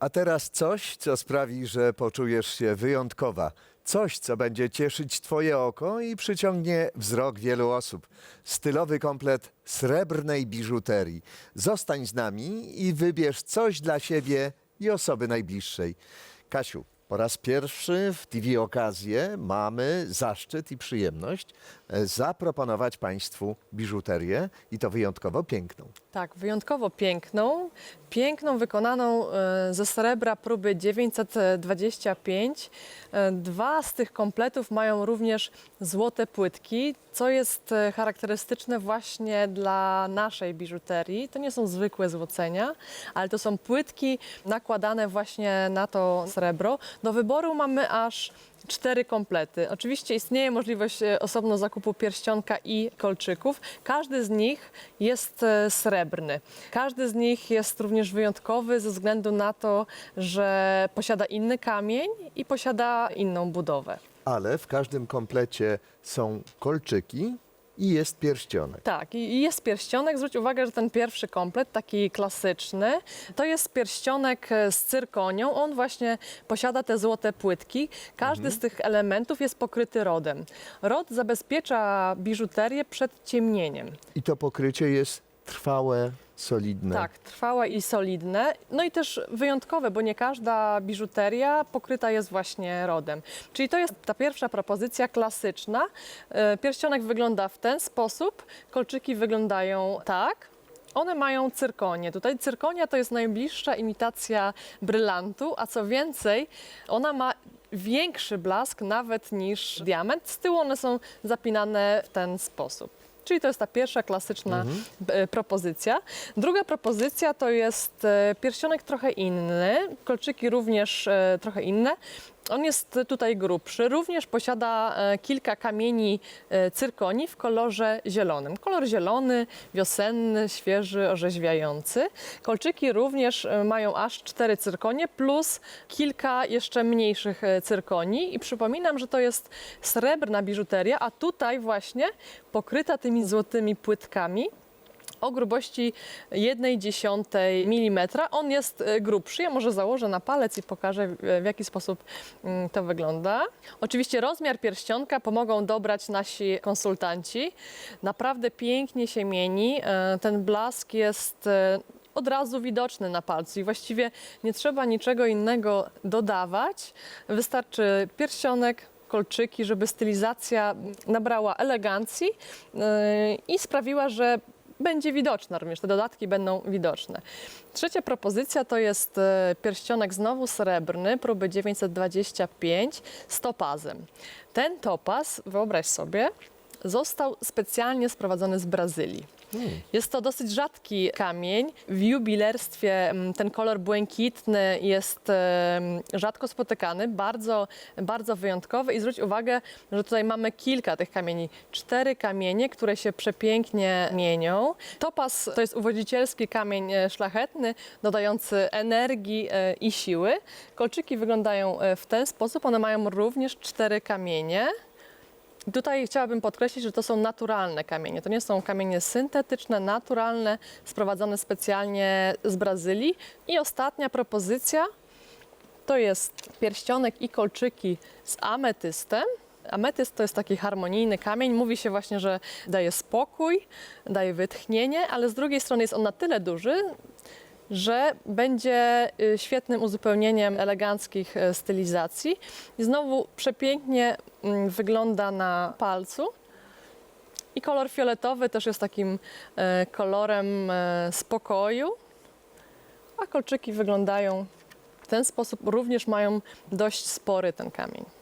A teraz coś, co sprawi, że poczujesz się wyjątkowa. Coś, co będzie cieszyć Twoje oko i przyciągnie wzrok wielu osób. Stylowy komplet srebrnej biżuterii. Zostań z nami i wybierz coś dla siebie i osoby najbliższej. Kasiu, po raz pierwszy w TV Okazję mamy zaszczyt i przyjemność e, zaproponować Państwu biżuterię i to wyjątkowo piękną. Tak, wyjątkowo piękną. Piękną, wykonaną e, ze srebra próby 925. E, Dwa z tych kompletów mają również złote płytki, co jest charakterystyczne właśnie dla naszej biżuterii. To nie są zwykłe złocenia, ale to są płytki nakładane właśnie na to srebro. Do wyboru mamy aż cztery komplety. Oczywiście istnieje możliwość e, osobno zakupu pierścionka i kolczyków. Każdy z nich jest e, srebrny. Każdy z nich jest również wyjątkowy ze względu na to, że posiada inny kamień i posiada inną budowę. Ale w każdym komplecie są kolczyki i jest pierścionek. Tak, i jest pierścionek. Zwróć uwagę, że ten pierwszy komplet, taki klasyczny, to jest pierścionek e, z cyrkonią. On właśnie posiada te złote płytki. Każdy z tych elementów jest pokryty rodem. Rod zabezpiecza biżuterię przed ciemnieniem. I to pokrycie jest trwałe, solidne. Tak, trwałe i solidne. No i też wyjątkowe, bo nie każda biżuteria pokryta jest właśnie rodem. Czyli to jest ta pierwsza propozycja klasyczna. E, Pierścionek wygląda w ten sposób, kolczyki wyglądają tak. One mają cyrkonię. Tutaj cyrkonia to jest najbliższa imitacja brylantu, a co więcej, ona ma większy blask nawet niż diament. Z tyłu one są zapinane w ten sposób. Czyli to jest ta pierwsza klasyczna e, propozycja. Druga propozycja to jest e, pierścionek trochę inny, kolczyki również e, trochę inne. On jest tutaj grubszy, również posiada kilka kamieni cyrkonii w kolorze zielonym. Kolor zielony, wiosenny, świeży, orzeźwiający. Kolczyki również mają aż cztery cyrkonie plus kilka jeszcze mniejszych cyrkonii. I przypominam, że to jest srebrna biżuteria, a tutaj właśnie pokryta tymi złotymi płytkami o grubości 1,1 mm. On jest e, grubszy. Ja może założę na palec i pokażę, w jaki sposób mm, to wygląda. Oczywiście rozmiar pierścionka pomogą dobrać nasi konsultanci. Naprawdę pięknie się mieni. E, Ten blask jest e, od razu widoczny na palcu i właściwie nie trzeba niczego innego dodawać. Wystarczy pierścionek, kolczyki, żeby stylizacja nabrała elegancji yy, i sprawiła, że będzie widoczna również, te dodatki będą widoczne. Trzecia propozycja to jest e, pierścionek znowu srebrny, próby 925 z topazem. Ten topaz, wyobraź sobie, został specjalnie sprowadzony z Brazylii. Jest to dosyć rzadki kamień. W jubilerstwie mm, ten kolor błękitny jest rzadko spotykany, bardzo, bardzo wyjątkowy. I zwróć uwagę, że tutaj mamy kilka tych kamieni. Cztery kamienie, które się przepięknie mienią. Topaz to jest uwodzicielski kamień e, szlachetny, dodający energii e, i siły. Kolczyki wyglądają e, w ten sposób. One mają również cztery kamienie. Tutaj chciałabym podkreślić, że to są naturalne kamienie. To nie są kamienie syntetyczne, naturalne, sprowadzone specjalnie z Brazylii. I ostatnia propozycja to jest pierścionek i kolczyki z ametystem. Ametyst to jest taki harmonijny kamień. Mówi się właśnie, że daje spokój, daje wytchnienie, ale z drugiej strony jest on na tyle duży, że będzie y, świetnym uzupełnieniem eleganckich e, stylizacji. I znowu przepięknie mm, wygląda na palcu. I kolor fioletowy też jest takim e, kolorem spokoju, a kolczyki wyglądają w ten sposób. Również mają dość spory ten kamień.